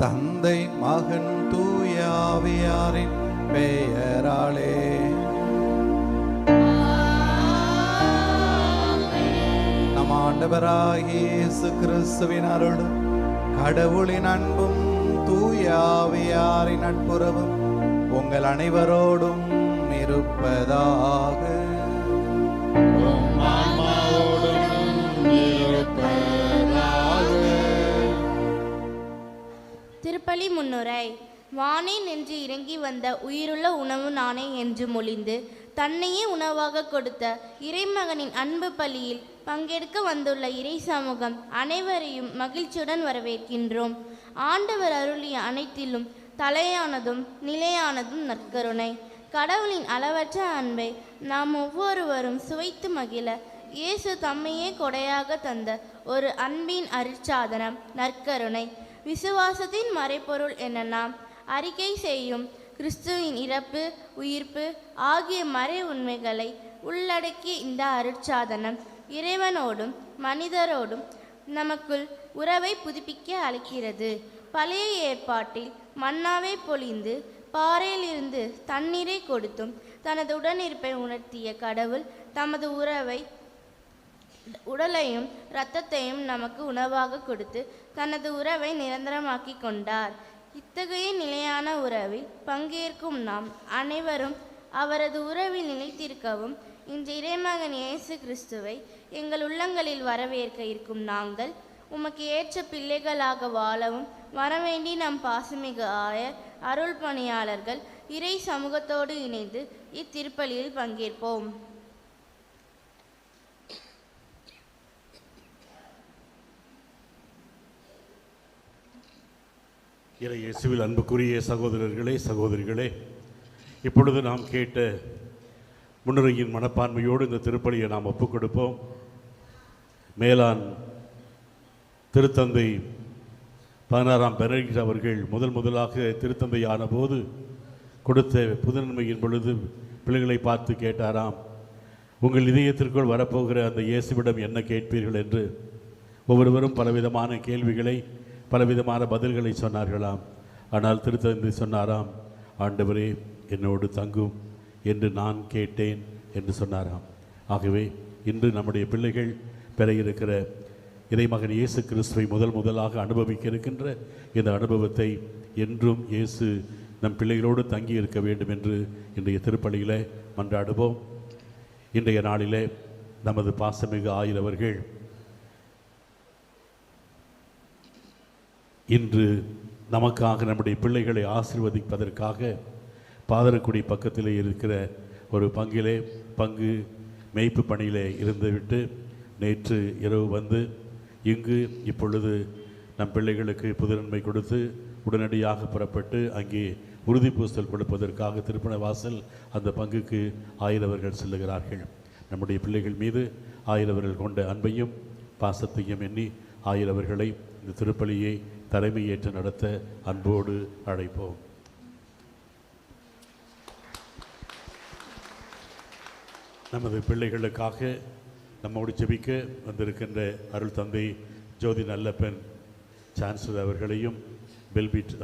தந்தை மகன் தூயாவியாரின் பெயராலே. நம் ஆண்டவராகியேசு கிறிஸ்துவின் அருளும் கடவுளின் அன்பும் தூயாவியாரின் நட்புறவும் உங்கள் அனைவரோடும் இருப்பதாக. திருப்பலி முன்னுரை. வானே நின்று இறங்கி வந்த உயிருள்ள உணவு நானே என்று மொழிந்து தன்னையே உணவாக கொடுத்த இறைமகனின் அன்பு பலியில் பங்கெடுக்க வந்துள்ள இறை சமூகம் அனைவரையும் மகிழ்ச்சியுடன் வரவேற்கின்றோம். ஆண்டவர் அருளிய அனைத்திலும் தலையானதும் நிலையானதும் நற்கருணை. கடவுளின் அளவற்ற அன்பை நாம் ஒவ்வொருவரும் சுவைத்து மகிழ இயேசு தம்மையே கொடையாக தந்த ஒரு அன்பின் அருட்சாதனம் நற்கருணை. விசுவாசத்தின் மறைப்பொருள் என்னன்னா அறிக்கை செய்யும் கிறிஸ்துவின் இறப்பு உயிர்ப்பு ஆகிய மறை உண்மைகளை உள்ளடக்கிய இந்த அருட்சாதனம். இறைவனோடும் மனிதரோடும் நமக்குள் உறவை புதுப்பிக்க அழைக்கிறது. பழைய ஏற்பாட்டில் மன்னாவை பொழிந்து பாறையிலிருந்து தண்ணீரை கொடுத்தும் தனது உடனிருப்பை உணர்த்திய கடவுள் தமது உறவை உடலையும் இரத்தத்தையும் நமக்கு உணவாக கொடுத்து தனது உறவை நிரந்தரமாக்கி கொண்டார். இத்தகைய நிலையான உறவில் பங்கேற்கும் நாம் அனைவரும் அவரது உறவில் நிலைத்திருக்கவும் இன்று இறைமகன் இயேசு கிறிஸ்துவை எங்கள் உள்ளங்களில் வரவேற்க இருக்கும் நாங்கள் உமக்கு ஏற்ற பிள்ளைகளாக வாழவும் வரவேண்டி நம் பாசுமிகு ஆயர் அருள் பணியாளர்கள் இறை சமூகத்தோடு இணைந்து இத்திருப்பலியில் பங்கேற்போம். இறை இயேசுவில் அன்புக்குரிய சகோதரர்களே சகோதரிகளே இப்பொழுது நாம் கேட்ட முன்னுரையின் மனப்பான்மையோடு இந்த திருப்பலியை நாம் ஒப்புக் கொடுப்போம் மேலான் திருத்தந்தை பதினாறாம் பெனடிக்ட் அவர்கள் முதல் முதலாக திருத்தந்தையான போது கொடுத்த புதுநன்மையின் பொழுது பிள்ளைகளை பார்த்து கேட்டாராம் உங்கள் இதயத்திற்குள் வரப்போகிற அந்த இயேசுவிடம் என்ன கேட்பீர்கள்? என்று ஒவ்வொருவரும் பலவிதமான கேள்விகளை பலவிதமான பதில்களை சொன்னார்களாம். ஆனால் திருத்தந்தை சொன்னாராம் ஆண்டவரே என்னோடு தங்கும் என்று நான் கேட்டேன் என்று சொன்னாராம். ஆகவே இன்று நம்முடைய பிள்ளைகள் பெற இருக்கிற இறைமகன் இயேசு கிறிஸ்துவை முதல் முதலாக அனுபவிக்க இருக்கின்ற இந்த அனுபவத்தை என்றும் இயேசு நம் பிள்ளைகளோடு தங்கி இருக்க வேண்டும் என்று இன்றைய திருப்பலியிலே மன்றாடுவோம். இன்றைய நாளிலே நமது பாசமிகு ஆயிரவர்கள் இன்று நமக்காக நம்முடைய பிள்ளைகளை ஆசிர்வதிப்பதற்காக பாதரக்குடி பக்கத்தில் இருக்கிற ஒரு பங்கிலே பங்கு மேய்ப்பு பணியிலே இருந்துவிட்டு நேற்று இரவு வந்து இங்கு இப்பொழுது நம் பிள்ளைகளுக்கு புதுநன்மை கொடுத்து உடனடியாக புறப்பட்டு அங்கே உறுதி பூசல் கொடுப்பதற்காக திருப்பண வாசல் அந்த பங்குக்கு ஆயிரவர்கள் செல்லுகிறார்கள். நம்முடைய பிள்ளைகள் மீது ஆயிரவர்கள் கொண்ட அன்பையும் பாசத்தையும் எண்ணி ஆயிரவர்களை இந்த திருப்பலியை தலைமையேற்று நடத்த அன்போடு அழைப்போம். நமது பிள்ளைகளுக்காக நம்மோடு ஜெபிக்க வந்திருக்கின்ற அருள் தந்தை ஜோதி நல்லப்பன் சான்சலர் அவர்களையும் பெல்பிட்